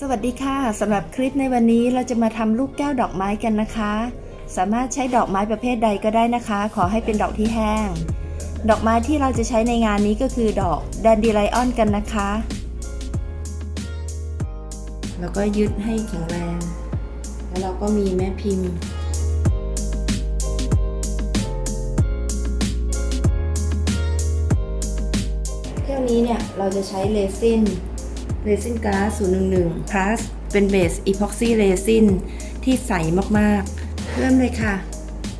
สวัสดีค่ะสำหรับคลิปในวันนี้เราจะมาทำลูกแก้วดอกไม้กันนะคะ สามารถใช้ดอกไม้ประเภทใดก็ได้นะคะ ขอให้เป็นดอกที่แห้ง ดอกไม้ที่เราจะใช้ในงานนี้ก็คือดอกแดนดีไลออนกันนะคะ แล้วก็ยึดให้แข็งแรง แล้วเราก็มีแม่พิมพ์เครื่องนี้เนี่ยเราจะใช้เรซิน เรซินก๊าซ011 plus เป็นเบสอีพ็อกซี่เรซินที่ใสมากๆ เริ่มเลยค่ะ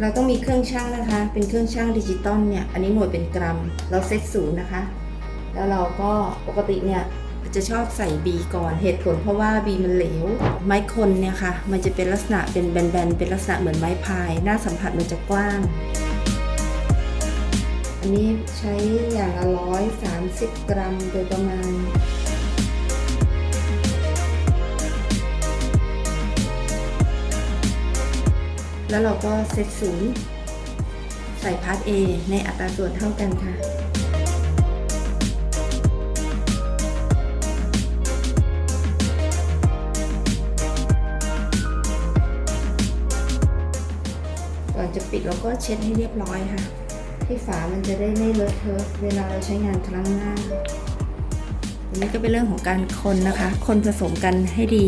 เราต้องมีเครื่องช่างนะคะ เป็นเครื่องช่างดิจิตอลเนี่ย อันนี้หน่วยเป็นกรัม เราเซตศูนย์นะคะ แล้วเราก็ปกติเนี่ยจะชอบใส่ B ก่อนเหตุผลเพราะว่า B มันเหลว ไม้คนเนี่ยค่ะ มันจะเป็นลักษณะเป็นแบนๆ เป็นลักษณะเหมือนไม้พาย หน้าสัมผัสมันจะกว้าง อันนี้ใช้อย่างละร้อยสามสิบกรัมโดยประมาณ แล้วเราก็เซตศูนย์ใส่พาร์ท A ในอัตราส่วนเท่ากันค่ะก่อนจะปิดเราก็เช็ดให้เรียบร้อยค่ะ ที่ฝามันจะได้ไม่เลอะเทอะเวลาเราใช้งานครั้งหน้าอันนี้ก็เป็นเรื่องของการคนนะคะ คนผสมกันให้ดี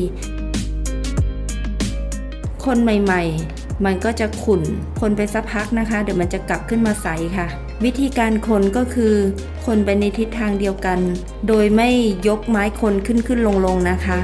คนใหม่ ๆ มันก็จะขุ่น คนไปสักพักนะคะ เดี๋ยวมันจะกลับขึ้นมาใสค่ะ วิธีการคนก็คือ คนไปในทิศทางเดียวกัน โดยไม่ยกไม้คนขึ้นขึ้นลงลงนะคะ